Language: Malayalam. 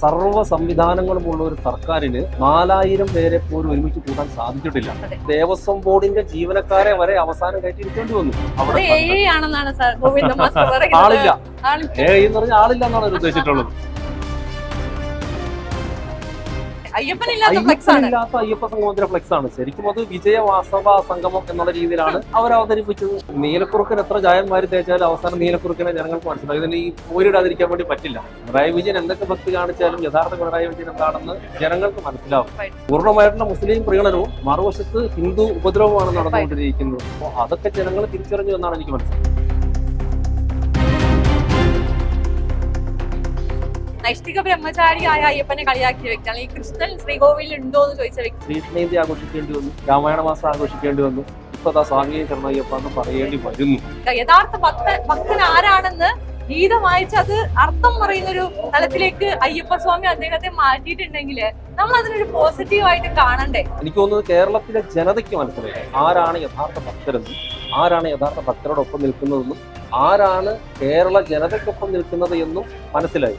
സർവ സംവിധാനങ്ങളുമുള്ള ഒരു സർക്കാരിന് നാലായിരം പേരെ പോലും ഒരുമിച്ച് കൂട്ടാൻ സാധിച്ചിട്ടില്ല. ദേവസ്വം ബോർഡിന്റെ ജീവനക്കാരെ വരെ അവസാനം കയറ്റിയിരിക്കേണ്ടി വന്നു. അവിടെ ആളില്ല. ആളില്ല എന്നാണ് ഉദ്ദേശിച്ചിട്ടുള്ളത്. അയ്യപ്പനില്ലാത്ത അയ്യപ്പ സംഗമത്തിന്റെ ഫ്ലെക്സ് ആണ്. ശരിക്കും അത് വിജയവാസവ സംഗമം എന്നുള്ള രീതിയിലാണ് അവർ അവതരിപ്പിച്ചത്. നീലക്കുറുക്കൻ എത്ര ജായന്മാര് തേച്ചാലും അവസാനം നീലക്കുറുക്കനെ ജനങ്ങൾക്ക് മനസ്സിലായി. ഇതിന് ഈ പോരിടാതിരിക്കാൻ വേണ്ടി പറ്റില്ല. പിണറായി വിജയൻ എന്തൊക്കെ ഭക്തി കാണിച്ചാലും യഥാർത്ഥ പിണറായി വിജയൻ എന്താണെന്ന് ജനങ്ങൾക്ക് മനസ്സിലാവും. പൂർണമായിട്ടുള്ള മുസ്ലിം പ്രീണനവും മറുവശത്ത് ഹിന്ദു ഉപദ്രവമാണ് നടന്നുകൊണ്ടിരിക്കുന്നത്. അപ്പോൾ അതൊക്കെ ജനങ്ങൾ തിരിച്ചറിഞ്ഞു എന്നാണ് എനിക്ക് മനസ്സിലായത് നൈഷ്ഠിക ബ്രഹ്മചാരിയായ അയ്യപ്പനെ കളിയാക്കിയ വ്യക്തിയാണ് ഈ കൃഷ്ണൻ ശ്രീകോവിൽ ഉണ്ടോ എന്ന് ചോദിച്ച വ്യക്തി. ശ്രീജയന്തി ആഘോഷിക്കേണ്ടി വന്നു. രാമായണ മാസം ആഘോഷിക്കേണ്ടി വന്നു. ഇപ്പൊ അതാ സ്വാമി ശരണയ്യപ്പ എന്ന് പറയേണ്ടി വരുന്നു. യഥാർത്ഥ ഭക്ത ഭക്തൻ ആരാണെന്ന് ഗീത വായിച്ച് അത് അർത്ഥം പറയുന്ന ഒരു തലത്തിലേക്ക് അയ്യപ്പ സ്വാമി അദ്ദേഹത്തെ മാറ്റിയിട്ടുണ്ടെങ്കിൽ നമ്മൾ അതിനൊരു പോസിറ്റീവ് ആയിട്ട് കാണണ്ടേ? എനിക്ക് തോന്നുന്നത് കേരളത്തിലെ ജനതയ്ക്ക് മനസ്സിലായി ആരാണ് യഥാർത്ഥ ഭക്തരെന്നും ആരാണ് യഥാർത്ഥ ഭക്തരോടൊപ്പം നിൽക്കുന്നതെന്നും ആരാണ് കേരള ജനതയ്ക്കൊപ്പം നിൽക്കുന്നത് എന്നും മനസ്സിലായി.